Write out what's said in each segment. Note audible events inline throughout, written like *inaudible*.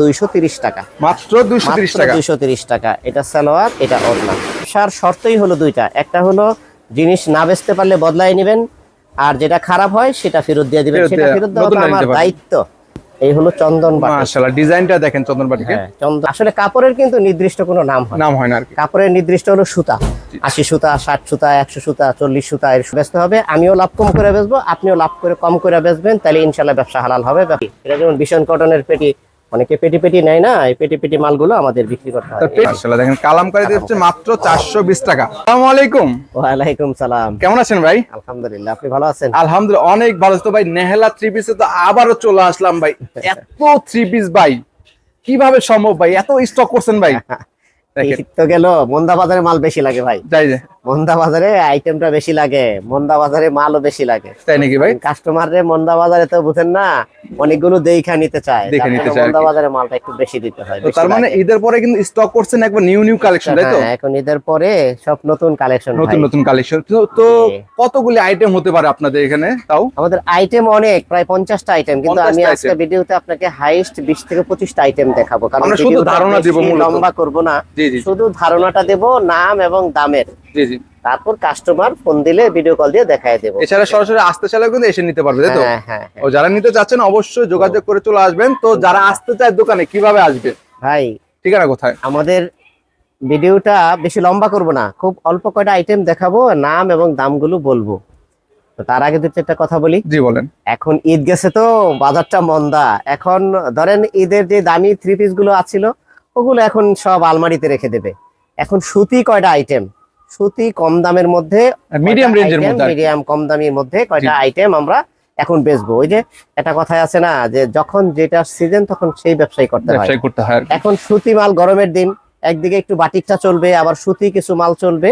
দুইশো তিরিশ টাকা। মাত্র দুইশো তিরিশ টাকা। দুইশো তিরিশ টাকা। এটা সালোয়ার এটা ওড়না। সার শর্তই হলো দুইটা। একটা হলো জিনিস না বেচতে পারলে বদলাই নেবেন আর যেটা খারাপ হয় সেটা ফেরত দিয়ে দিবেন। সেটা ফেরত দেওয়া আমার দায়িত্ব। এই হলো চন্দন বাটি। মাশাআল্লাহ ডিজাইনটা দেখেন চন্দন বাটিকে। হ্যাঁ চন্দন আসলে কাপড়ের কিন্তু নির্দিষ্ট কোনো নাম হয় নাম হয় না আর কি। কাপড়ের নির্দিষ্ট হলো সুতা। আশি সুতা ষাট সুতা একশো সুতা চল্লিশ সুতা এর বেচতে হবে। আমিও লাভ কম করে বেচবো আপনিও লাভ করে কম করে বেচবেন তাহলে ইনশাল্লাহ ব্যবসা হালাল হবে। এটা যেমন ভীষণ কটনের পেটি অনেকে পেটি পেটি নেয় না এই পেটি পেটি মালগুলো আমাদের বিক্রি করতে হয়। মাশাআল্লাহ দেখেন কালামকারী দিচ্ছে মাত্র চারশো বিশ টাকা। আসসালামু আলাইকুম। ওয়ালাইকুম সালাম। কেমন আছেন ভাই? আলহামদুলিল্লাহ আপনি ভালো আছেন? আলহামদুলিল্লাহ অনেক ভালো তো ভাই নেহেলা থ্রি পিসে তো আবারও চলে আসলাম ভাই। *laughs* এত থ্রি পিস ভাই। কীভাবে সম্ভব ভাই? এত স্টক করছেন ভাই? *laughs* তো গেল মন্দা বাজারে মাল বেশি লাগে ভাই। যাই মন্দা বাজারে আইটেমটা বেশি লাগে মন্দা বাজারে মালও বেশি লাগে। তাই নাকি ভাই? কাস্টমার রে মন্দা বাজারে তো বুঝেন না অনেকগুলো দেখা নিতে চায় দেখে নিতে চায় মন্দা বাজারে মালটা একটু বেশি দিতে হয় তো তার মানে। ঈদের পরে কিন্তু স্টক করছেন একবার নিউ নিউ কালেকশন তাই তো? হ্যাঁ, এখন ঈদের পরে সব নতুন কালেকশন নতুন নতুন কালেকশন তো কতগুলি আইটেম হতে পারে আপনাদের এখানে তাও? আমাদের আইটেম অনেক প্রায় পঞ্চাশটা আইটেম কিন্তু আমি আজকে। ভিডিওতে আপনাকে হাইস্ট বিশ থেকে পঁচিশটা আইটেম দেখাবো কারণ আমরা শুধু ধারণা দিব। লম্বা করব না। শুধু ধারণাটা দেব নাম এবং দামের। জি জি। তারপর কাস্টমার ফোন দিলে ভিডিও কল দিয়ে দেখায় দেবো। এছাড়া সরাসরি আসতে চাইলেও কিন্তু এসে নিতে পারবে তাই তো? হ্যাঁ হ্যাঁ হ্যাঁ। ও যারা নিতে চাচ্ছেন অবশ্যই যোগাযোগ করে চলে আসবেন। তো যারা আসতে চায় দোকানে কীভাবে আসবে? ভাই ঠিকানা কোথায়? আমাদের ভিডিওটা বেশি লম্বা করব না খুব অল্প কয়টা আইটেম দেখাবো নাম এবং দামগুলো বলব। তো তার আগে দু চারটা কথা বলি। জি বলেন। এখন ঈদ গেছে তো বাজারটা মন্দা। এখন ধরেন ঈদের যে দামি থ্রি পিসগুলো আছিল ওগুলো এখন সব আলমারিতে রেখে দেবে। এখন সুতি কয়টা আইটেম সুতি কম দামের মধ্যে মিডিয়াম রেঞ্জের মধ্যে মিডিয়াম কম দামের মধ্যে কয়টা আইটেম আমরা এখন বেচবো। ওই যে একটা কথাই আছে না যে যখন যেটা সিজন তখন সেই ব্যবসায় করতে হয়। ব্যবসায় করতে হয় এখন সুতি মাল গরমের দিন একদিকে একটু বাটিকটা চলবে আবার সুতি কিছু মাল চলবে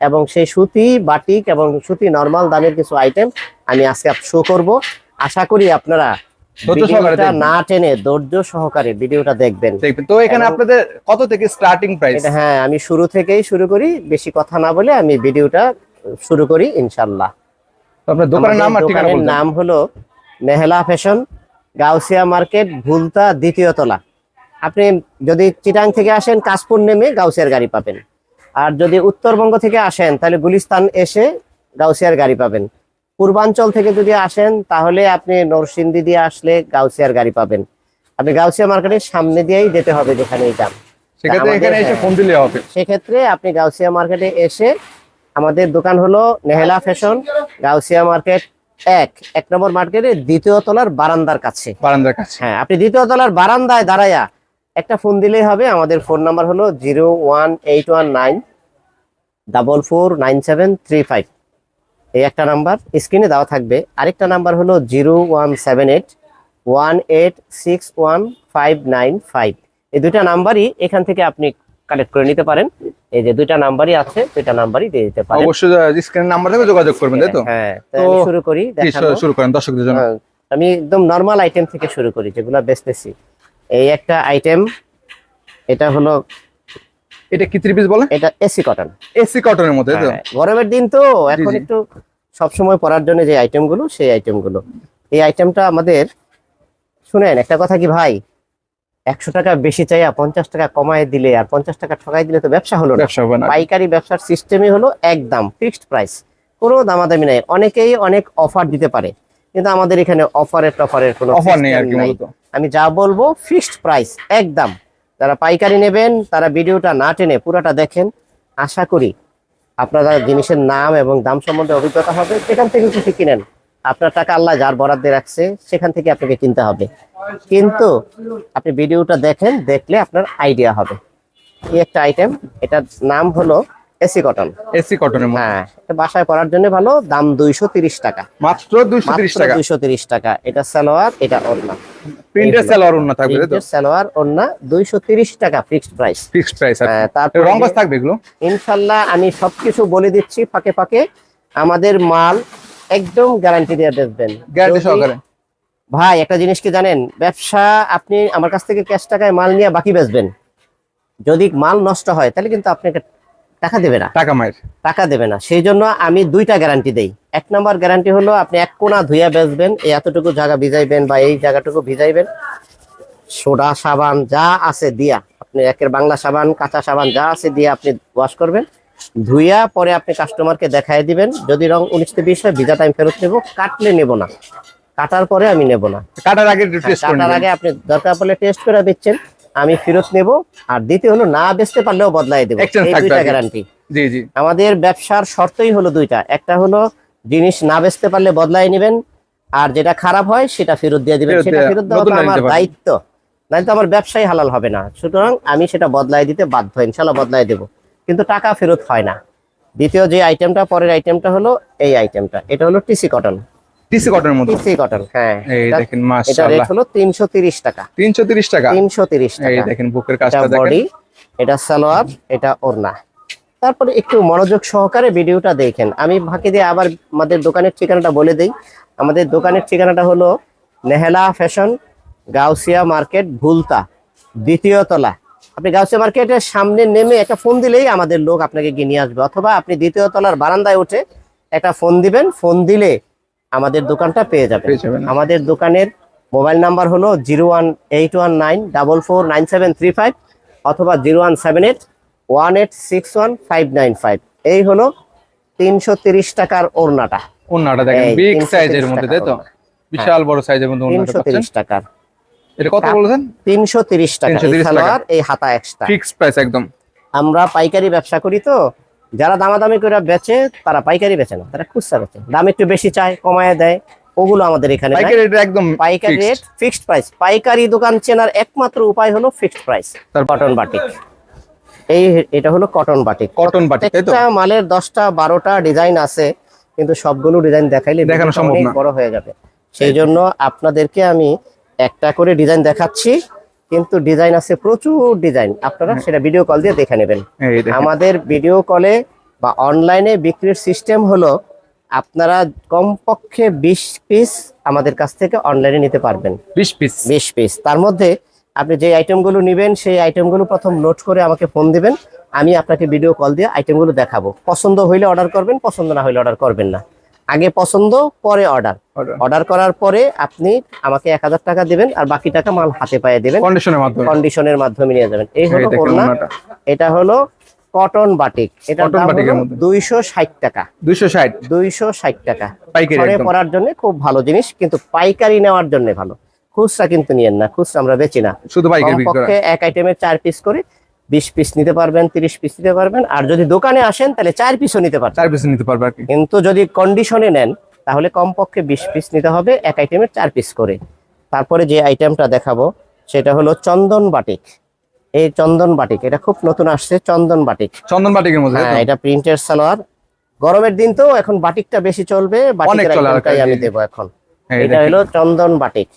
এবং সেই সুতি বাটিক এবং সুতি নরমাল দামের কিছু আইটেম আমি আজকে শো করব। আশা করি আপনারা না টেনে ধৈর্য সহকারে ভিডিওটা দেখবেন। তো এখানে আপনাদের কত থেকে স্টার্টিং প্রাইস হ্যাঁ আমি শুরু থেকেই শুরু করি বেশি কথা না বলে আমি ভিডিওটা শুরু করি ইনশাল্লাহ আপনার দোকানের নাম আর ঠিকানা দোকানের নাম হলো মেহলা ফ্যাশন গাউসিয়া মার্কেট ভুলতা দ্বিতীয় তলা। আপনি যদি চিটাং থেকে আসেন কাশপুর নেমে গাউসিয়ার গাড়ি পাবেন। আর যদি উত্তরবঙ্গ থেকে আসেন তাহলে গুলিস্তান এসে গাউসিয়ার গাড়ি পাবেন। পূর্বাঞ্চল থেকে যদি আসেন তাহলে আপনি নরসিংদী দিয়ে আসলে গাউসিয়ার গাড়ি পাবেন। আপনি গাউসিয়া মার্কেটের সামনে দিয়েই যেতে হবে যেখানে যান। সেক্ষেত্রে আপনি গাউসিয়া মার্কেটে এসে আমাদের দোকান হলো নেহেলা ফ্যাশন গাউসিয়া মার্কেট এক। এক নম্বর মার্কেটের দ্বিতীয় তলার বারান্দার কাছে। বারান্দার কাছে। হ্যাঁ আপনি দ্বিতীয় তলার বারান্দায় দাঁড়ায়া একটা ফোন দিলেই হবে। আমাদের ফোন নাম্বার হলো zero one eight one nine double four nine seven three five. এই একটা নাম্বার স্ক্রিনে দেওয়া থাকবে। আরেকটা নাম্বার হলো zero one seven eight one eight six one five nine five. এই দুইটা নাম্বারই এখান থেকে আপনি কালেক্ট করে নিতে পারেন। এই যে দুইটা নাম্বারই আছে দুইটা নাম্বারই দিয়ে দিতে পারেন। অবশ্যই স্ক্রিনের নাম্বার থেকে যোগাযোগ করবেন তাই তো? হ্যাঁ আমি শুরু করি জি, দেখানো। শুরু করেন দর্শকদের জন্য। হ্যাঁ, আমি একদম নর্মাল আইটেম থেকে শুরু করি যেগুলো বেচতেছি। এই একটা আইটেম এটা হলো এটা কি থ্রি পিস বলেন এটা এসি কটন এসি কটনের মধ্যে তো? গরমের দিন তো এখন। একটু সবসময় পরার জন্য যে আইটেমগুলো সেই আইটেমগুলো এই আইটেমটা আমাদের শুনেন একটা কথা কি ভাই? একশো টাকা বেশি চাইয়া পঞ্চাশ টাকা কমায় দিলে আর পঞ্চাশ টাকা ঠকাই দিলে তো ব্যবসা হলো না। পাইকারি ব্যবসার সিস্টেমই হলো একদম ফিক্সড প্রাইস কোনো দামাদামি নাই। অনেকেই অনেক অফার দিতে পারে। কিন্তু আমাদের এখানে অফারের টফারের কোনো অফার নাই। আমি যা বলব ফিক্সড প্রাইস একদম। যারা পাইকারি নেবেন, তারা ভিডিওটা না টেনে পুরোটা দেখেন। আশা করি আপনারা জিনিসের নাম এবং দাম সম্বন্ধে অভিজ্ঞতা হবে। সেখান থেকে কিছু কিনেন। আপনার টাকা আল্লাহ যার বরাদ্দে রাখছে, সেখান থেকে আপনাকে কিনতে হবে। কিন্তু আপনি ভিডিওটা দেখেন, দেখলে আপনার আইডিয়া হবে। এই একটা আইটেম এটার নাম হলো এসি কটন। এসি কটনের মধ্যে। হ্যাঁ বাসায় পরার জন্য ভালো দাম দুইশো তিরিশ টাকা। মাত্র দুইশো তিরিশ টাকা? দুইশো তিরিশ টাকা। এটা সালোয়ার এটা ওড়না। সেলার অন্য থাকবে তো? সালোয়ার ওড়না দুইশো তিরিশ টাকা ফিক্সড প্রাইস। ফিক্সড প্রাইস আর তারপর রং বাস থাকবে এগুলো? ইনশাল্লাহ আমি সবকিছু বলে দিচ্ছি ফাঁকে ফাঁকে। আমাদের মাল একদম গ্যারান্টি দিয়ে বেচবেন গ্যারান্টি সহকারে। ভাই একটা জিনিস কি জানেন? ব্যবসা আপনি আমার কাছ থেকে ক্যাশ টাকায় মাল নিয়ে বাকি বেচবেন। যদি মাল নষ্ট হয় তাহলে কিন্তু আপনাকে টাকা দেবে না। টাকা মায়ের। টাকা দেবে না। সেই জন্য আমি দুইটা গ্যারান্টি দেই। এক নম্বর গ্যারান্টি হলো আপনি এক কোনা ধুইয়া বেচবেন এই এতটুকু জায়গা ভিজাইবেন বা এই জায়গাটুকু ভিজাইবেন। সোডা সাবান যা আছে দিয়া আপনি একের বাংলা সাবান কাঁচা সাবান যা আছে দিয়ে আপনি ওয়াশ করবেন। ধুইয়া পরে আপনি কাস্টমারকে দেখাই দিবেন যদি রং উনিশ বিশ হয় ভিজা টাইম ফেরত নেব কাটলে নেব না। কাটার পরে আমি নেব না। কাটার আগে টেস্ট করে কাটার আগে আপনি দরকার পড়লে টেস্ট করে দিচ্ছেন। আমি ফেরত নেব আর দ্বিতীয় হলো না বেচতে পারলেও বদলাই দেবো। দুইটা গ্যারান্টি জি জি। আমাদের ব্যবসার শর্তই হলো দুইটা। একটা হলো জিনিস না বেচতে পারলে বদলাই নেবেন আর যেটা খারাপ হয় সেটা ফেরত দিয়ে দিবেন। সেটা ফেরত দেওয়া আমার দায়িত্ব। নাহলে তো আমার ব্যবসায় হালাল হবে না। সুতরাং আমি সেটা বদলাই দিতে বাধ্য ইনশাল্লাহ বদলাই দেব। কিন্তু টাকা ফেরত হয় না। দ্বিতীয় যে আইটেমটা পরের আইটেমটা হলো এই আইটেমটা এটা হলো টিসি কটন টিসি কটনের মতো টিসি কটন হ্যাঁ। এই দেখেন এটা রেট হলো তিনশো তিরিশ টাকা। 330 টাকা? তিনশো তিরিশ এই টাকা। দেখেন বুকের কাজটা দেখেন। বডি এটা সালোয়ার এটা ওড়না। তারপরে একটু মনোযোগ সহকারে ভিডিওটা দেখেন। আমি ফাঁকি দিয়ে আবার আমাদের দোকানের ঠিকানাটা বলে দেই। আমাদের দোকানের ঠিকানাটা হলো নেহেলা ফ্যাশন গাউসিয়া মার্কেট ভুলতা দ্বিতীয় তলা। আপনি গাউসিয়া মার্কেটের সামনে নেমে একটা ফোন দিলেই আমাদের লোক আপনাকে গিয়ে নিয়ে আসবে। অথবা আপনি দ্বিতীয় তলার বারান্দায় উঠে একটা ফোন দিবেন। ফোন দিলে আমাদের দোকানটা পেয়ে যাবেন। আমাদের দোকানের মোবাইল নাম্বার হলো zero one eight one nine double four nine seven three five অথবা zero one seven eight one eight six one five nine five. এই হলো তিনশো তিরিশ টাকার ওড়নাটা। ওন্নাটা দেখেন বিগ সাইজের মধ্যে তাই তো? বিশাল বড় সাইজের মধ্যে ওন্নাটা তিনশো তিরিশ টাকার। এটা কত বলেছেন? তিনশো তিরিশ টাকা এই সালোয়ার এই হাতা এক্সট্রা প্রাইস একদম। আমরা পাইকারি ব্যবসা করি তো যারা দামাদামি করে বেচে তারা পাইকারি বেচে না তারা খুচরা বেচে। দাম একটু বেশি চায় কমায় দেয় ওগুলো আমাদের এখানে একদম পাইকারি রেট ফিক্সড প্রাইস পাইকারি দোকান চেনার একমাত্র উপায় হলো ফিক্সড প্রাইস? কটন বাটিক এই এটা হলো কটন বাটিক কটন বাটিক তো? একটা মালের দশটা বারোটা ডিজাইন আছে কিন্তু সবগুলো ডিজাইন দেখাইলে দেখানো সম্ভব বড় হয়ে যাবে। সেই জন্য আপনাদেরকে আমি একটা করে ডিজাইন দেখাচ্ছি। কিন্তু ডিজাইন আছে প্রচুর ডিজাইন আপনারা সেটা ভিডিও কল দিয়ে দেখে নেবেন। আমাদের ভিডিও কলে বা অনলাইনে বিক্রির সিস্টেম হলো আপনারা কমপক্ষে বিশ পিস আমাদের কাছ থেকে অনলাইনে নিতে পারবেন। 20 পিস বিশ পিস তার মধ্যে আপনি যে আইটেমগুলো নেবেন সেই আইটেমগুলো প্রথম নোট করে আমাকে ফোন দিবেন। আমি আপনাকে ভিডিও কল দিয়ে আইটেমগুলো দেখাবো। পছন্দ হইলে অর্ডার করবেন পছন্দ না হইলে অর্ডার করবেন না। আগে পছন্দ পরে অর্ডার অর্ডার করার পরে আপনি আমাকে এক হাজার টাকা দিবেন আর বাকি টাকা মাল হাতে পায়ে দেবেন। কন্ডিশনের মাধ্যমে। কন্ডিশনের মাধ্যমে নিয়ে যাবেন। এই হলো ওড়না। এটা হলো কটন বাটিক এটা batik এর মধ্যে। দুইশো ষাট দুইশো ষাট। টাকা। পাইকারি পরার জন্য খুব ভালো জিনিস কিন্তু পাইকারি নেওয়ার জন্য ভালো। খুচরা কিন্তু নিয়েন না খুচরা আমরা বেচি না। শুধু পাইকারি এক আইটেমের চার পিস করে বিশ পিস নিতে পারবেন তিরিশ পিস নিতে পারবেন আর যদি দোকানে আসেন তাহলে চার পিসও নিতে পারবেন। চার পিস নিতে পারবে আর কি। কিন্তু যদি কন্ডিশনে নেন তাহলে কমপক্ষে বিশ পিস নিতে হবে এক আইটেমের চার পিস করে। তারপরে যে আইটেমটা দেখাবো সেটা হলো চন্দন বাটিক। এই চন্দন বাটিক এটা খুব নতুন আসছে চন্দন বাটিক। চন্দন বাটিকের মধ্যে হ্যাঁ এটা প্রিন্টের সালোয়ার। গরমের দিন তো এখন বাটিকটা বেশি চলবে বাটিকের আমি দেবো এখন। এটা দেখেন হলো চন্দন বাটিক।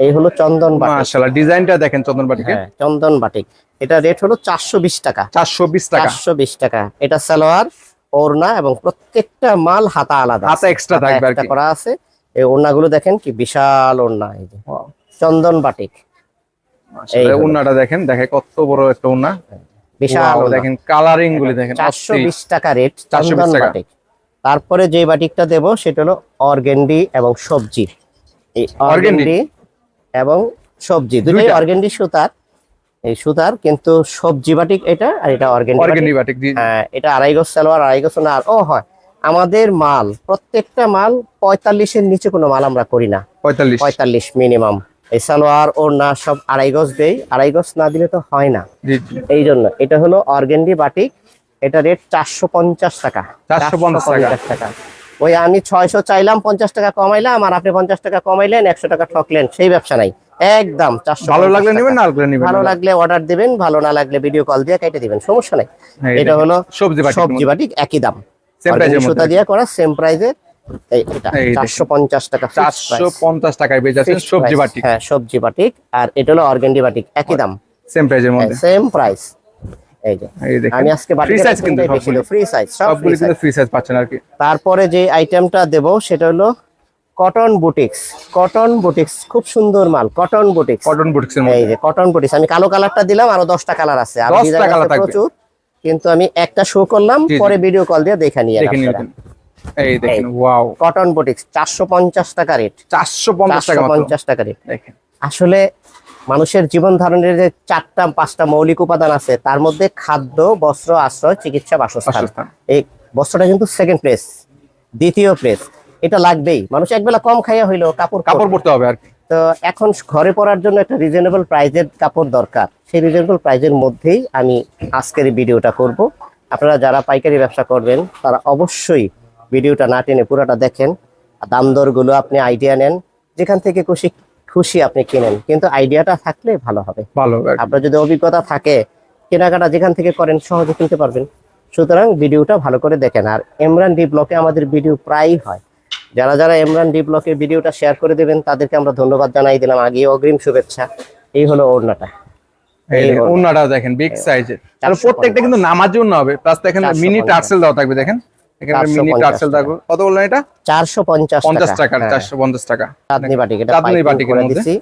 এই হলো চন্দন মাশাআল্লাহ ডিজাইনটা দেখেন চন্দন বাটিকে হ্যাঁ চন্দন বাটিক। এটা রেট হলো চারশো বিশ টাকা। 420 টাকা। চারশো বিশ টাকা। এটা সালোয়ার ওড়না এবং প্রত্যেকটা মাল হাতা আলাদা হাতা এক্সট্রা থাকবে আর কি। করা আছে। এই ওড়নাগুলো দেখেন কি বিশাল ওড়না এই যে। চন্দন বাটিক। হলো। ওন্নাটা দেখেন দেখে কত বড় একটা ওন্না বিশাল দেখেন কালারিং গুলি দেখেন চারশো অস্থির। বিশ টাকা রেট 420 চন্দন বাটিক। তারপরে যে বাটিকটা দেব সেটা হলো অর্গেন্ডি এবং সবজি। এই অর্গেন্ডি এবং সবজি দুটোই দুইটা? সুতার। এই সুতার কিন্তু সবজি বাটিক এটা আর এটা অর্গানি বাটিক। হ্যাঁ এটা আড়াই গজ সালোয়ার আড়াই গজ না আর ও হয় আমাদের মাল প্রত্যেকটা মাল পঁয়তাল্লিশের নিচে কোনো মাল আমরা করি না। 45 পঁয়তাল্লিশ মিনিমাম। এই সালোয়ার ওর না সব আড়াই গজ দেই আড়াই গজ না দিলে তো হয় না। এই জন্য এটা হলো অর্গেন্ডি বাটিক। এটা রেট চারশো পঞ্চাশ টাকা। 450 টাকা। 450 টাকা। ওই আমি ছয়শো চাইলাম পঞ্চাশ টাকা কমাইলাম আর আপনি পঞ্চাশ টাকা কমাইলেন একশো টাকা ঠকলেন। সেই ব্যবসা নাই। একদম চারশো ভালো লাগলে নেবেন না লাগলে নেবেন ভালো লাগলে অর্ডার দিবেন ভালো না লাগলে ভিডিও কল দিয়ে কেটে দিবেন সমস্যা নাই। হ্যাঁ, এটা হলো সবজি সবজি বাটিক একই দাম। সুতা দিয়ে করা সেম প্রাইজে এই এটা এই দেখেন। চারশো পঞ্চাশ টাকা 450 টাকায় বেচে আছেন সবজি price, বাটিক। হ্যাঁ সবজি বাটিক আর এটা হলো অর্গেন্ডি বাটিক একই দাম। সেম প্রাইজের মধ্যে। সেম প্রাইস এই যে আমি আজকে ফ্রি সাইজ কিন্তু ফ্রি সাইজ সব সবগুলি free size। কিন্তু ফ্রি সাইজ পাচ্ছেন আর কি। তারপরে যে আইটেমটা দেব সেটা হলো কটন বুটিক্স কটন বুটিক্স খুব সুন্দর মাল কটন বুটিক্স কটন বুটিক্সের এই যে কটন বুটিক্স আমি কালো কালারটা দিলাম আরও দশটা কালার আছে। আর 10টা ডিজাইন colour আছে প্রচুর কিন্তু আমি একটা শো করলাম। পরে ভিডিও কল দিয়ে দেখে নিয়ে দেখে এই দেখেন ওয়াও কটন বুটিক্স চারশো পঞ্চাশ টাকা রেট 450 টাকা টাকা রেট দেখেন। আসলে মানুষের জীবন ধারণের যে চারটা পাঁচটা মৌলিক উপাদান আছে তার মধ্যে খাদ্য বস্ত্র আশ্রয় চিকিৎসা বাসস্থান। এই বস্ত্রটা কিন্তু সেকেন্ড প্লেস দ্বিতীয় প্লেস এটা লাগবেই। মানুষ একবেলা কম খাইয়া হইল কাপড় কাপড় কাপড় পরতে হবে আর তো এখন ঘরে পরার জন্য একটা রিজনেবল প্রাইজের কাপড় দরকার। সেই রিজনেবল প্রাইজের মধ্যেই আমি আজকের এই ভিডিওটা করব। আপনারা যারা পাইকারি ব্যবসা করবেন তারা অবশ্যই ভিডিওটা না টেনে পুরোটা দেখেন। দাম দরগুলো আপনি আইডিয়া নেন। যেখান থেকে খুশি খুশি আপনি কিনেন। কিন্তু আইডিয়াটা থাকলে ভালো হবে। ভালো। আপনার যদি অভিজ্ঞতা থাকে কেনাকাটা যেখান থেকে করেন সহজে কিনতে পারবেন। সুতরাং ভিডিওটা ভালো করে দেখেন। আর ইমরান ডি ব্লকে আমাদের ভিডিও প্রায়ই হয়। যারা যারা ইমরান ডি ব্লকে ভিডিওটা শেয়ার করে দেবেন তাদেরকে আমরা ধন্যবাদ জানাই দিলাম। আগে অগ্রিম শুভেচ্ছা। এই হলো ওড়নাটা। এই এই দেখেন, ওড়নাটা দেখেন বিগ সাইজের প্রত্যেকটা কিন্তু নামার জন্য হবে। প্লাস দেখেন 450 মিনি টার্সেল দেওয়া থাকবে দেখেন। এখানে 450 মিনি টার্সেল থাকবে কত বললেন এটা? চারশো পঞ্চাশ টাকা। হ্যাঁ, চারশো পঞ্চাশ টাকা। চাঁদনি বাটিক চাঁদনি পাইপিং বাটিকের মধ্যে। দিছি।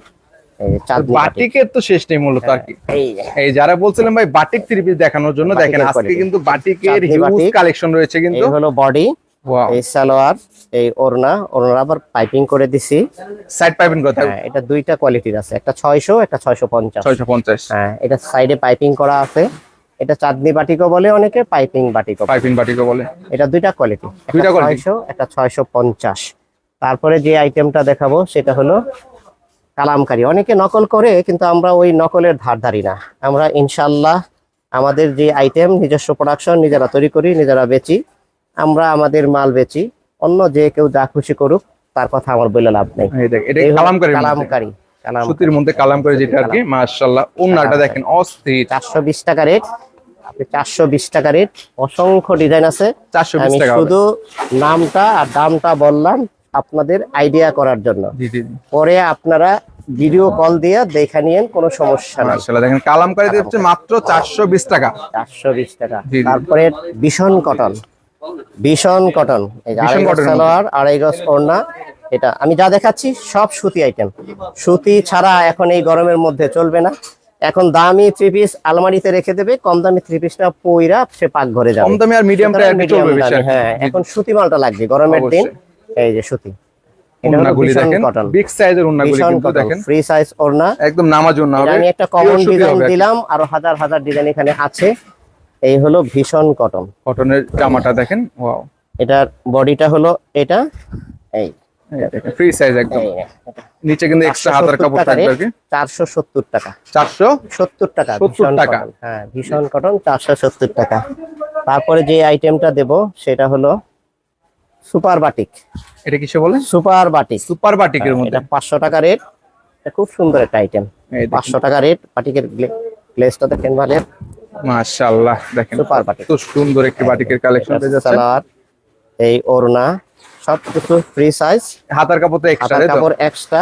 এই যে চাঁদনি বাটিক। বাটিকের তো শেষ নেই মূলত আর কি। এই যারা বলছিলেন ভাই বাটিক থ্রি পিস দেখানোর জন্য দেখেন আজকে কিন্তু বাটিকের চাঁদনি হিউজ কালেকশন রয়েছে কিন্তু। হলো বডি এই সালোয়ার এই ওড়না। ওড়না আবার পাইপিং করে দিছি। সাইড পাইপিং হ্যাঁ এটা দুইটা কোয়ালিটির আছে। একটা ছয়শো একটা হ্যাঁ এটা সাইডে পাইপিং করা আছে। এটা চাঁদনি বাটিকও বলে অনেকে পাইপিং বাটিকও। পাইপিং বাটিকও বলে। এটা দুইটা কোয়ালিটি দুইটা? ছয়শো একটা ছয়শো পঞ্চাশ। তারপরে যে আইটেমটা দেখাবো সেটা হলো কালামকারি। অনেকে নকল করে কিন্তু আমরা ওই নকলের ধার ধারি না। আমরা ইনশাল্লাহ আমাদের যে আইটেম নিজস্ব প্রোডাকশন নিজেরা তৈরি করি নিজেরা বেচি আমরা আমাদের মাল বেচি। অন্য যে কেউ যা খুশি করুক তার কথা আমার বলে লাভ নেই। এই দেখ এটা এই কালামকারি কালামকারি। কালাম সুতির মধ্যে কালামকারি যেটা আর কি মাশাআল্লাহ। ওন্নাটা দেখেন অস্থির। চারশো বিশ টাকা রেট। আপনি চারশো বিশ টাকা রেট। অসংখ্য ডিজাইন আছে। চারশো বিশ আমি টাকা শুধু নামটা আর দামটা বললাম আপনাদের আইডিয়া করার জন্য। জি জি। জি। পরে আপনারা ভিডিও কল দিয়ে দেখে নিয়েন কোনো সমস্যা নাই। মাশাআল্লাহ দেখেন কালামকারি দিচ্ছে মাত্র চারশো বিশ টাকা। চারশো বিশ টাকা। জি, জি। তারপরে ভীষণ কটন ভীষণ কটন এই যে আড়াই গজ সালোয়ার আড়াই গজ ওড়না। এটা আমি যা দেখাচ্ছি সব সুতি আইটেম সুতি ছাড়া এখন এই গরমের মধ্যে চলবে না। এখন দামি থ্রি পিস আলমারিতে রেখে দেবে কম দামি থ্রি পিসটা পইরা সে পাক ঘরে যাবে। কম দামি আর মিডিয়ামটা। হ্যাঁ এখন সুতি মালটা লাগবে গরমের দিন এই যে সুতি। আমি একটা কমন ডিজাইন দিলাম আরও হাজার হাজার ডিজাইন এখানে আছে। এই হলো ভীষণ কটন কটনের জামাটা দেখেন ওয়াও এটার বডিটা হলো এটা এই ফ্রি সাইজ একদম। নিচে কিন্তু এক্সট্রা হাতার কাপড় থাকবে আর কি। চারশো সত্তর টাকা। টাকা 70 টাকা। হ্যাঁ ভীষণ কটন চারশো সত্তর টাকা। তারপরে যে আইটেমটা দেব সেটা হলো সুপার বাটিক এটা কিসে বলে? সুপার বাটিক সুপার বাটিকের মধ্যে। এটা পাঁচশো টাকা রেট এটা খুব সুন্দর একটা আইটেম এই দেখেন। পাঁচশো টাকা রেট বাটিকের গ্লেসটা দেখেন ভালো মাশাআল্লাহ দেখেন সুপার বাটিক খুব সুন্দর একটি বাটিকের কালেকশন পেয়ে যাচ্ছে এই ওড়না সব কিছু ফ্রি সাইজ হাতার কাপড় তো এক্সট্রা কাপড় এক্সট্রা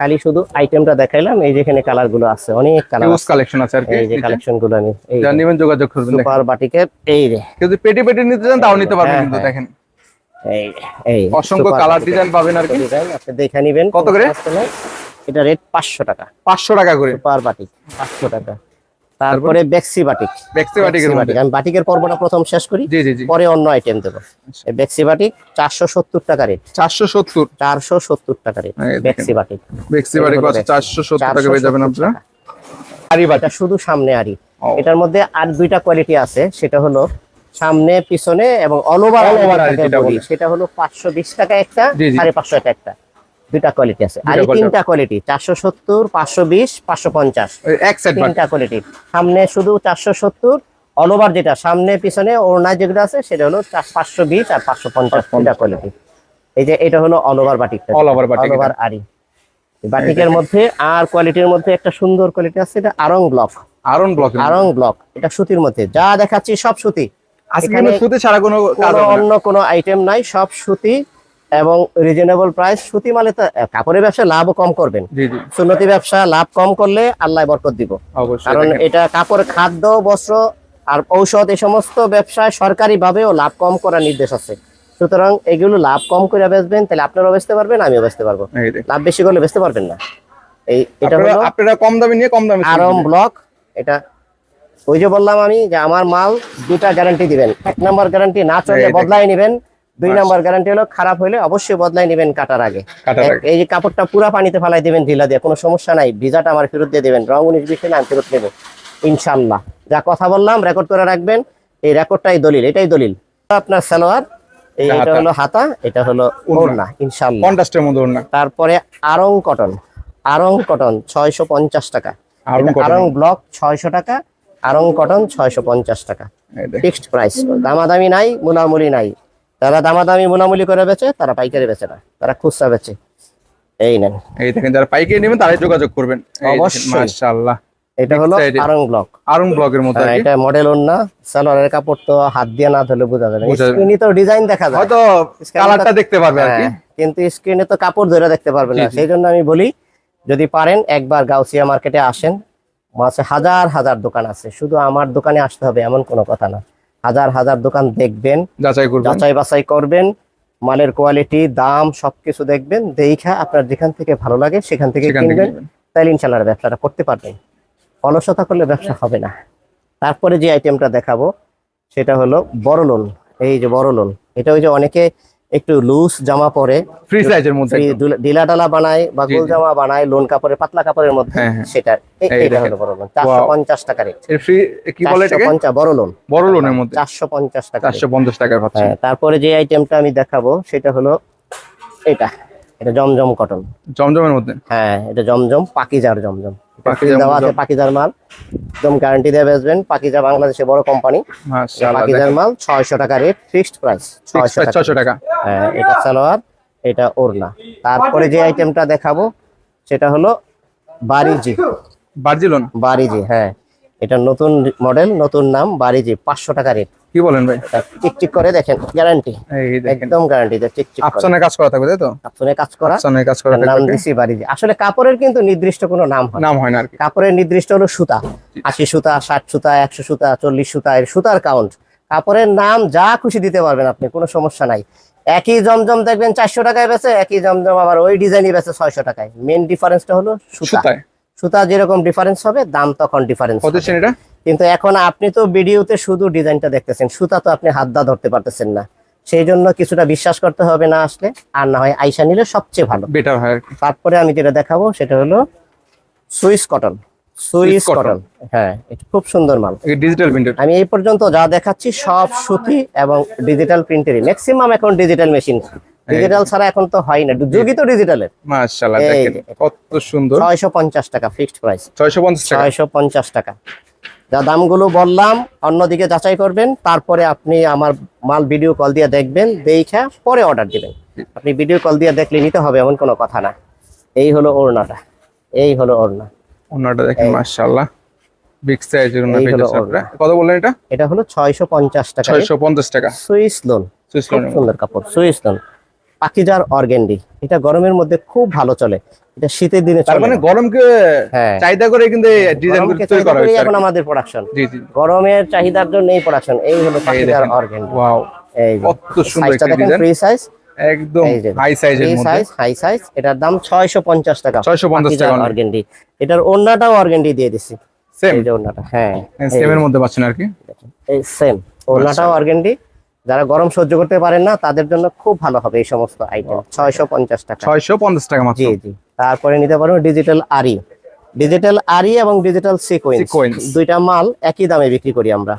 খালি শুধু আইটেমটা দেখাইলাম এই যেখানে কালারগুলো আছে অনেক কালার হিউজ কালেকশন আছে আর কি। এই যে কালেকশনগুলো আমি এই যা নেবেন যোগাযোগ করবেন সুপার বাটিকের এই রে যদি পেটি পেটি নিতে চান তাও নিতে পারবেন হ্যাঁ, কিন্তু হ্যাঁ। দেখেন। এই এই অসংখ্য কালার ডিজাইন পাবেন আর কি। ডিজাইন আপনি দেখে নেবেন। কত করে? এটা রেট পাঁচশো টাকা। পাঁচশো টাকা করে। সুপার বাটিক পাঁচশো টাকা। তারপরে বেক্সি বাটিক বেক্সি বাটিকের বাটিক। আমি বাটিকের পর্বটা প্রথম শেষ করি জি জি জি। পরে অন্য আইটেম দেবো। বেক্সি বাটিক চারশো সত্তর টাকা রেট চারশো সত্তর? চারশো সত্তর টাকা রেট বেক্সি বাটিক বেক্সি বাটিক এগুলো আছে দেখেন। চারশো সত্তর টাকা 470 পেয়ে যাবেন আপনারা। আরি বাটি শুধু সামনে আরি এটার মধ্যে আর দুইটা কোয়ালিটি আছে সেটা হলো সামনে পিছনে এবং অল ওভার। সেটা হলো পাঁচশো বিশ টাকা একটা জি, জি। সাড়ে পাঁচশো টাকা একটা। দুইটা কোয়ালিটি আছে। আর তিনটা কোয়ালিটি চারশো সত্তর পাঁচশো বিশ পাঁচশো পঞ্চাশ। তিনটা কোয়ালিটি সামনে শুধু চারশো সত্তর অল ওভার যেটা সামনে পিছনে ওড়না যেগুলো আছে সেটা হলো পাঁচশো বিশ আর পাঁচশো পঞ্চাশ তিনটা কোয়ালিটি এই যে এটা হলো অল ওভার বাটিকটা All over batik all over আরি বাটিকের মধ্যে আর কোয়ালিটির মধ্যে একটা সুন্দর কোয়ালিটি আছে এটা Aarong block Aarong block Aarong block এটা সুতির মধ্যে। যা দেখাচ্ছি সব সুতি। আজকে সুতে ছাড়া কোনো অন্য কোনো আইটেম নাই সব সুতি। এবং রিজনেবল প্রাইস সুতি মালে তো কাপড়ের ব্যবসা লাভ কম করবেন। সুন্নতি ব্যবসা লাভ কম করলে আল্লাহ বরকত দিব। কারণ এটা কাপড় খাদ্য বস্ত্র আর ঔষধ এই সমস্ত ব্যবসায় সরকারি ভাবেও লাভ কম করার নির্দেশ আছে। সুতরাং এগুলো লাভ কম করে বেচবেন তাহলে আপনারাও বেচতে পারবেন আমিও বেচতে পারব। লাভ বেশি করলে বেচতে পারবেন না। এই এটা আপনারা হলো আপনারা কম দামে নিয়ে কম দামে আরম ব্লক। এটা ওই যে বললাম আমি যে আমার মাল দুটা গ্যারান্টি দিবেন। এক নাম্বার গ্যারান্টি না দেখেন। বদলাই নেবেন। দুই। নাম্বার গ্যারান্টি হলো খারাপ হলে অবশ্যই বদলাই নেবেন কাটার আগে। এই যে কাপড়টা পুরা পানিতে ফালাই দিবেন ঢিলা দিয়ে কোনো সমস্যা নাই। ভিজাটা আমার ফেরত দিয়ে দেবেন। রং উনিশ বিশ আমি ফেরত নেব। ইনশাল্লাহ যা কথা বললাম রেকর্ড করে রাখবেন। এই রেকর্ডটাই দলিল এটাই দলিল। আপনার সালোয়ার এটা হলো হাতা এটা হলো ওড়না। ইনশাল্লাহ কন্ট্রাস্টের মধ্যে ওড়না। তারপরে আরং কটন। আরং কটন ছয়শো পঞ্চাশ টাকা। আরং ব্লক ছয়শো টাকা। আরং কটন ছয়শো পঞ্চাশ টাকা। Fixed price. দামাদামি নাই মুলামুলি নাই। যারা দামাদামি মুলামুলি করে বেচে তারা পাইকারি বেচে না তারা খুচরা বেচে। এই নেন। এই দেখেন যারা পাইকারি নেবেন তারাই যোগাযোগ করবেন। মাশাআল্লাহ। এটা হলো। আরং ব্লক আরুন ব্লগের মধ্যে আর এটা মডেল না সালোয়ারের কাপড় তো হাত দিয়ে না ধরলে বোঝা যাবে বোঝা যাবে। স্ক্রিনে তো ডিজাইন দেখা যায়। হয়তো কালারটা দেখতে পারবে আর কি। হ্যাঁ, কিন্তু স্ক্রিনে তো কাপড় ধরে দেখতে পারবে না। সেই জন্য আমি বলি যদি পারেন একবার গাউসিয়া মার্কেটে আসেন। মাসে হাজার হাজার দোকান আছে। শুধু আমার দোকানে আসতে হবে এমন কোনো কথা না। হাজার হাজার দোকান দেখবেন যাচাই বাছাই করবেন মালের কোয়ালিটি দাম সবকিছু দেখবেন দেখা আপনার যেখান থেকে ভালো লাগে সেখান থেকে কিনবেন। নেবেন। তাইলে ইনশাল্লাহ ব্যবসাটা করতে পারবেন। অলসতা করলে ব্যবসা হবে না। তারপরে যে আইটেমটা দেখাবো সেটা হলো বড় লোন এই যে বড় লোন এটা ওই যে অনেকে একটু লুজ জামা পরে ফ্রি সাইজের মধ্যে ডালা বানায় বা গোল জামা বানায় লোন কাপড়ের পাতলা কাপড়ের মধ্যে হ্যাঁ, হ্যাঁ। সেটা। এটা হলো বড় লোন চারশো পঞ্চাশ টাকা রেট এর ফ্রি কি বলে এটাকে? বড় লোন বড় লোনের মধ্যে। চারশো পঞ্চাশ টাকা চারশো পঞ্চাশ টাকার পাচ্ছেন। হ্যাঁ তারপরে যে আইটেমটা আমি দেখাবো সেটা হলো এটা। এটা জমজম কটন জমজমের মধ্যে? হ্যাঁ এটা জমজম পাকিজার জমজম। দেওয়া আছে পাকিজার মাল। একদম গ্যারান্টি দিয়ে বেচবেন। পাকিজা বাংলাদেশে বড় কোম্পানি পাকিজার মাল ছয়শো টাকা রেট ফিক্সড প্রাইস ছয়শো টাকা টাকা। হ্যাঁ এটা সালোয়ার এটা ওড়না। তারপরে যে আইটেমটা দেখাবো সেটা হলো বারিজি। বার্জিলন? বারিজি হ্যাঁ। এটা নতুন মডেল নতুন নাম বারিজি পাঁচশো টাকা রেট কি বলেন ভাই? করে দেখেন গ্যারান্টি একদম গ্যারান্টি কাজ করা থাকবে তাই তো? কাজ করা কাজ করা নাম দিছি বারিজি আসলে কাপড়ের কিন্তু নির্দিষ্ট কোনো নাম হয় নাম হয় না আর কি। কাপড়ের নির্দিষ্ট হলো সুতা আশি সুতা ষাট সুতা একশো সুতা চল্লিশ সুতা এর সুতার কাউন্ট কাপড়ের নাম যা খুশি দিতে পারবেন আপনি কোনো সমস্যা নাই। একই জমজম দেখবেন চারশো টাকায় বেচে একই জমজম আবার ওই ডিজাইনই বেচে ছয়শো টাকায়। মেন ডিফারেন্সটা হলো সুতা। সুতা যেরকম ডিফারেন্স হবে দাম তখন ডিফারেন্স কত এটা? কিন্তু এখন আপনি তো ভিডিওতে শুধু ডিজাইনটা দেখতেছেন সুতা তো আপনি হাত দা ধরতে পারতেছেন না। সেই জন্য কিছুটা বিশ্বাস করতে হবে না আসলে আর না হয় আইসা নিলে সবচেয়ে ভালো। বেটার হয় তারপরে আমি যেটা দেখাবো সেটা হলো সুইস কটন। Swiss cotton. হ্যাঁ এটা খুব সুন্দর মাল। ডিজিটাল প্রিন্টেড আমি এই পর্যন্ত যা দেখাচ্ছি সব সুতি এবং ডিজিটাল প্রিন্টেরই ম্যাক্সিমাম এখন ডিজিটাল মেশিন ডিজিটাল ছাড়া এখন তো হয় না। যুগই তো ডিজিটালের মাশাআল্লাহ দেখেন কত সুন্দর। ছয়শো পঞ্চাশ টাকা ফিক্সড প্রাইস ছয়শো পঞ্চাশ টাকা। ছয়শো পঞ্চাশ টাকা। যা দামগুলো বললাম অন্যদিকে যাচাই করবেন তারপরে আপনি আমার মাল ভিডিও কল দিয়ে দেখবেন দেখে পরে অর্ডার দিবেন। আপনি ভিডিও কল দিয়ে দেখলে নিতে হবে এমন কোনো কথা না। এই হলো ওড়নাটা এই হলো ওড়না। ওনাটা দেখেন মাশাআল্লাহ। বিগ সাইজের কত বললেন এটা? এটা হলো ছয়শো পঞ্চাশ টাকা। ছয়শো পঞ্চাশ টাকা। Swiss loan. সুইস খুব সুন্দর কাপড় সুইস লোন। পাকিজার অর্গেন্ডি। এটা গরমের মধ্যে খুব ভালো চলে। এটা শীতের দিনে চলে মানে গরমকে হ্যাঁ। চাহিদা করে কিন্তু ডিজাইন তৈরি করা হয়েছে এখন আমাদের প্রোডাকশন জি জি। গরমের চাহিদার জন্য এই প্রোডাকশন এই হলো পাকিজার অর্গেন্ডি। ওয়াও এই। কত সুন্দর একটা ডিজাইন ফ্রি সাইজ একদম হাই সাইজের মধ্যে। সাইজ হাই সাইজ এটার দাম 650 টাকা। 650 টাকা। অর্গেন্ডি। এটার ওন্নাটাও অর্গেন্ডি দিয়ে দিছি। সেম এই ওন্নাটা হ্যাঁ। সেমের মধ্যে পাচ্ছেন আর কি। এই সেম ওন্নাটাও অর্গেন্ডি। যারা গরম সহ্য করতে পারেন না তাদের জন্য খুব ভালো হবে এই সমস্ত আইটেম 650 টাকা। ছয়শো পঞ্চাশ টাকা মাত্র। জি জি। তারপরে নিতে পারো ডিজিটাল আরি ডিজিটাল আরি এবং ডিজিটাল সিকোয়েন্স দুইটা মাল একই দামে বিক্রি করি আমরা।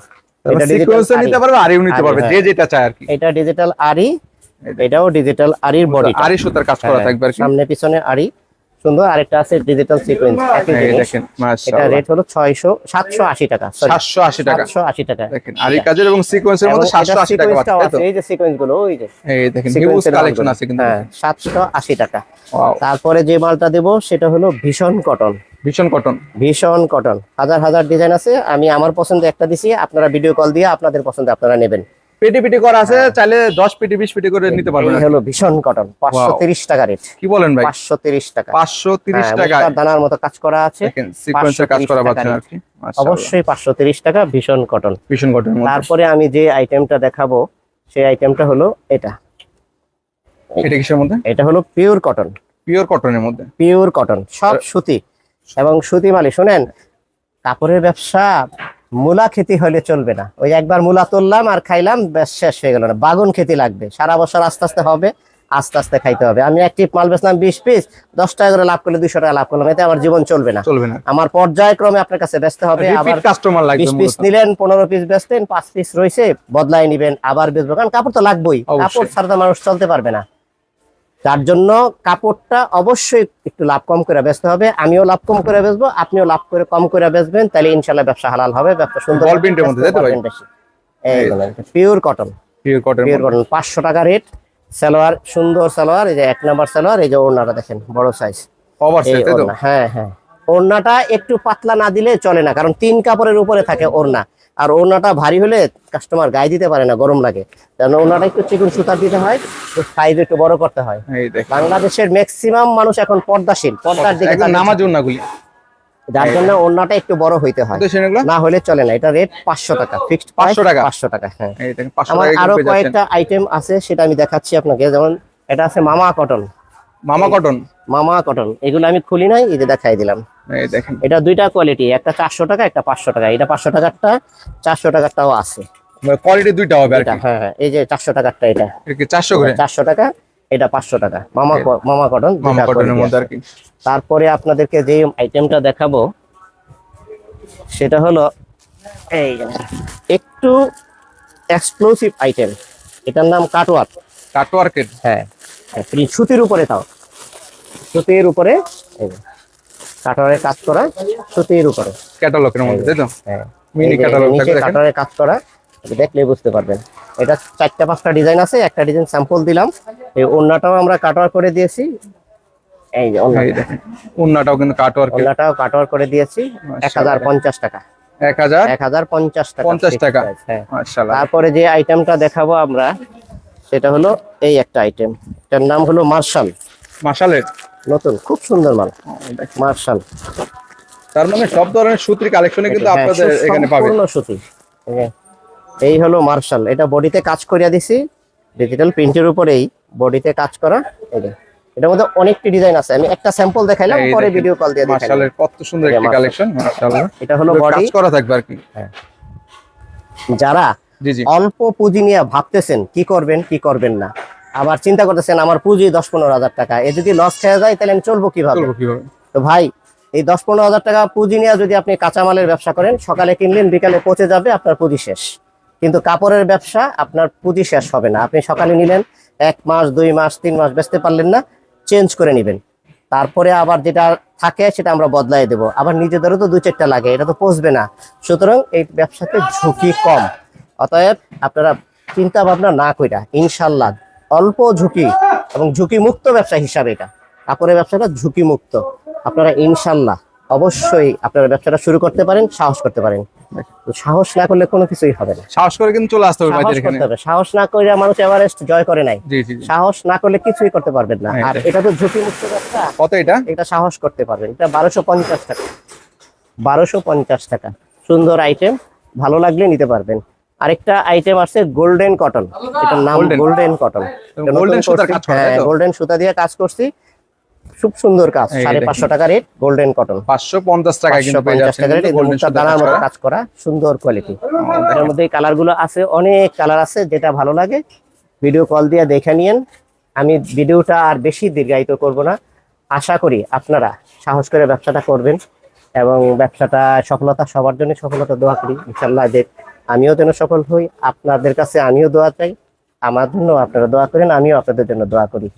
এটা ডিজিটাল নিতে পারবে আরিও নিতে আরি, পারবে হ্যাঁ। যে যেটা চায় আর কি। এটা ডিজিটাল আরি এটাও ডিজিটাল আরির বডি আরি সুতার কাজ করা থাকবে হ্যাঁ, সামনে পিছনে আরি সুন্দর আরেকটা আছে ডিজিটাল সিকোয়েন্স একই জিনিস দেখেন এটা রেট হলো ছয়শো সাতশো আশি টাকা সাতশো আশি টাকা। সাতশো আশি টাকা। দেখেন আরি কাজের এবং সিকোয়েন্সের মধ্যে সাতশো এটার আশি টাকা sequence-টাও পাচ্ছে তাই তো? এই যে সিকোয়েন্সগুলো ওই যে এই দেখেন হিউজ কালেকশন আছে কিন্তু। হ্যাঁ সাতশো আশি টাকা। তারপরে যে মালটা দেবো সেটা হলো ভীষণ কটন ভীষণ কটন ভীষণ কটন হাজার হাজার ডিজাইন আছে আমি আমার পছন্দে একটা দিছি আপনারা ভিডিও কল দিয়ে আপনাদের পছন্দে আপনারা নেবেন। পেটি পেটি করা আছে চাইলে দশ পেটি বিশ পেটি করে নিতে পারবেন। হলো ভীষণ কটন পাঁচশো তিরিশ টাকা রেট কি বলেন ভাই? পাঁচশো তিরিশ টাকা। পাঁচশো তিরিশ হ্যাঁ, টাকা দানার মতো কাজ করা আছে। দেখেন সিকোয়েন্সের কাজ করা টাকা পাচ্ছেন আর কি। অবশ্যই পাঁচশো তিরিশ টাকা ভীষণ কটন ভীষণ কটন তারপরে আমি যে আইটেমটা দেখাবো সেই আইটেমটা হলো এটা। এটা কিসের মধ্যে? এটা হলো পিওর কটন পিওর কটনের মধ্যে। পিওর কটন সব সুতি। এবং সুতি মালি শুনেন কাপড়ের ব্যবসা মূলা খেতে হলে চলবে না। ওই একবার মূলা তুললাম আর খাইলাম ব্যাস শেষ হয়ে গেল না। বাগুন খেতে লাগবে। সারা বছর আস্তে আস্তে হবে আস্তে আস্তে খাইতে হবে। আমি একটি মাল বেচলাম বিশ পিস দশ টাকা করে লাভ করলে দুশো টাকা লাভ করলাম। এতে আমার জীবন চলবে না। চলবে না। আমার পর্যায়ক্রমে আপনার কাছে ব্যস্ত হবে। আবার কাস্টমার লাগবে বিশ পিস নিলেন পনেরো পিস বেচতেন পাঁচ পিস রয়েছে বদলাই নিবেন আবার বেচবো। কারণ কাপড় তো লাগবেই। কাপড় ছাড়া মানুষ চলতে পারবে না। তার জন্য কাপড়টা অবশ্যই একটু লাভ কম করে বেচতে হবে। আমিও লাভ কম করে বেচবো আপনিও লাভ করে কম করে বেচবেন তাহলে ইনশাল্লাহ ব্যবসা হালাল হবে ব্যবসা সুন্দর? Pure cotton. পিওর কটন পাঁচশো টাকা রেট সালোয়ার সুন্দর সালোয়ার এই যে এক নাম্বার সালোয়ার এই যে ওড়নাটা দেখেন বড় সাইজ হ্যাঁ হ্যাঁ। ওড়নাটা একটু পাতলা না দিলে চলে না কারণ তিন কাপড়ের উপরে থাকে ওড়না। আর ওড়নাটা ভারী হলে কাস্টমার গায়ে দিতে পারে না গরম লাগে। কারণ ওড়নাটা একটু চিকন সুতার দিতে হয় সাইজ একটু বড় করতে হয়। বাংলাদেশের ম্যাক্সিমাম মানুষ এখন পর্দাশীল পর্দার দিকে নামাজ নাগুলি থাকে। যার জন্য ওড়নাটা একটু বড় হইতে হয়। না হলে চলে না এটা রেট পাঁচশো টাকা ফিক্সড 500 টাকা? পাঁচশো টাকা হ্যাঁ। এই দেখেন 500 আমার আরও। কয়েকটা আইটেম আছে সেটা আমি দেখাচ্ছি আপনাকে। যেমন এটা আছে মামা কটন মামা কটন মামা কটন এগুলো আমি খুলি নাই এই যে দেখাই দিলাম। এই দেখেন। এটা দুইটা কোয়ালিটি একটা চারশো টাকা একটা পাঁচশো টাকা। এটা পাঁচশো টাকারটা চারশো টাকারটাও আছে। কোয়ালিটি দুইটা হবে এটা হ্যাঁ হ্যাঁ। এই যে চারশো টাকারটা এটা। এটা কি 400 করে? চারশো টাকা এটা পাঁচশো টাকা। মামা মামা কটন মামা কটনের মধ্যে আর কি? তারপরে আপনাদেরকে যে আইটেমটা দেখাবো সেটা হলো এই একটু এক্সক্লুসিভ আইটেম এটার নাম কাটওয়ার্ক কাটওয়ার্কের হ্যাঁ। হ্যাঁ, প্রি- সুতির উপরে তাও। সুতির উপরে যে, কাজ করা সুতির উপরে। ক্যাটালগের মধ্যে তাই তো? হ্যাঁ মিনি ক্যাটালগ কাটারের কাজ করা এটা দেখলেই বুঝতে পারবেন। এটা চারটা পাঁচটা ডিজাইন আছে একটা ডিজাইন স্যাম্পল দিলাম। এই ওন্নাটাও আমরা কাটওয়ার করে দিয়েছি। এই যে এই ওন্নাটা দেখেন কিন্তু কাটওয়ার্কের ওন্নাটাও কাটওয়ার করে দিয়েছি এক হাজার পঞ্চাশ টাকা। 1000 এক হাজার পঞ্চাশ টাকা। 50 টাকা। হ্যাঁ। মাশাআল্লাহ। তারপরে যে আইটেমটা দেখাবো আমরা সেটা হলো এই একটা আইটেম এটার নাম হলো মার্শাল মাশালের নতুন খুব সুন্দর মাল। মার্শাল তার মানে সব ধরনের সুতির কালেকশনে কিন্তু হ্যাঁ, আপনাদের এখানে পাবেন সম্পূর্ণ সুতি। এই হলো মার্শাল এটা বডিতে কাজ করিয়া দিছি। ডিজিটাল প্রিন্টের উপরেই বডিতে কাজ করা। যে এটার মধ্যে অনেকটি ডিজাইন আছে। আমি একটা স্যাম্পল দেখাইলাম পরে ভিডিও কল দিয়ে দেখাইলাম। মাশালের কত সুন্দর একটি। কালেকশন মাশাআল্লাহ এটা হলো বডি কাজ করা থাকবে আর কি। যারা জি জি অল্প পুঁজি নিয়ে ভাবতেছেন কি করবেন কি করবেন না? আবার চিন্তা করতেছেন আমার পুঁজি দশ পনেরো হাজার টাকা। এ যদি লস খেয়ে যায় তাহলে আমি চলবো কীভাবে? তো ভাই এই দশ পনেরো হাজার টাকা পুঁজি নিয়ে যদি আপনি কাঁচামালের ব্যবসা করেন সকালে কিনলেন বিকালে পচে যাবে আপনার পুঁজি শেষ। কিন্তু কাপড়ের ব্যবসা আপনার পুঁজি শেষ হবে না। আপনি সকালে নিলেন এক মাস দুই মাস তিন মাস বেচতে পারলেন না চেঞ্জ করে নেবেন। তারপরে আবার যেটা থাকে সেটা আমরা বদলাই দেব। আবার নিজেদেরও তো দু চারটা লাগে এটা তো পচবে না। সুতরাং এই ব্যবসাতে ঝুঁকি কম। অতএব আপনারা চিন্তা ভাবনা না কইরা ইনশাল্লাহ অল্প ঝুঁকি এবং ঝুঁকি মুক্ত ব্যবসা হিসাবে এটা। কাপড়ের ব্যবসাটা ঝুঁকি মুক্ত আপনারা ইনশাল্লাহ অবশ্যই আপনারা ব্যবসাটা শুরু করতে পারেন সাহস করতে পারেন। সাহস না করলে কোনো কিছুই হবে না। সাহস করে কিন্তু চলে আসতে হবে সাহস করতে হবে। সাহস না করে মানুষ এভারেস্ট জয় করে নাই। সাহস না করলে কিছুই করতে পারবেন না। হ্যাঁ, আর এটা তো ঝুঁকি মুক্ত ব্যবসা কত এটা? এটা সাহস করতে পারবেন। এটা বারোশো পঞ্চাশ টাকা। বারোশো পঞ্চাশ টাকা। সুন্দর আইটেম ভালো লাগলে নিতে পারবেন। আরেকটা আইটেম আছে গোল্ডেন কটন এটার নাম গোল্ডেন কটন Golden সুতার কাজ তাই গোল্ডেন সুতা দিয়ে কাজ করছি। খুব সুন্দর কাজ সাড়ে। পাঁচশো টাকা রেট গোল্ডেন কটন পাঁচশো পঞ্চাশ যাচ্ছেন টাকা রেট গোল্ডেন দানার কাজ মতো করা। কাজ করা সুন্দর কোয়ালিটি এর মধ্যে কালারগুলো আছে অনেক কালার আছে যেটা ভালো লাগে। ভিডিও কল দিয়ে দেখে নিয়েন। আমি ভিডিওটা আর বেশি দীর্ঘায়িত করব না। আশা করি আপনারা সাহস করে ব্যবসাটা করবেন এবং ব্যবসাটা সফলতা সবার জন্য সফলতা দোয়া করি। ইনশাল্লাহ যে আমিও যেন সফল হই। আপনাদের কাছে আমিও দোয়া চাই। আমার জন্য আপনারা দোয়া করেন, আমিও আপনাদের জন্য দোয়া করি।